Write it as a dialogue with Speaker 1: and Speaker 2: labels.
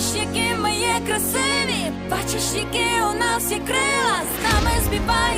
Speaker 1: Бачиш, які ми є красиві, бачиш, які у нас є крила, з нами співають.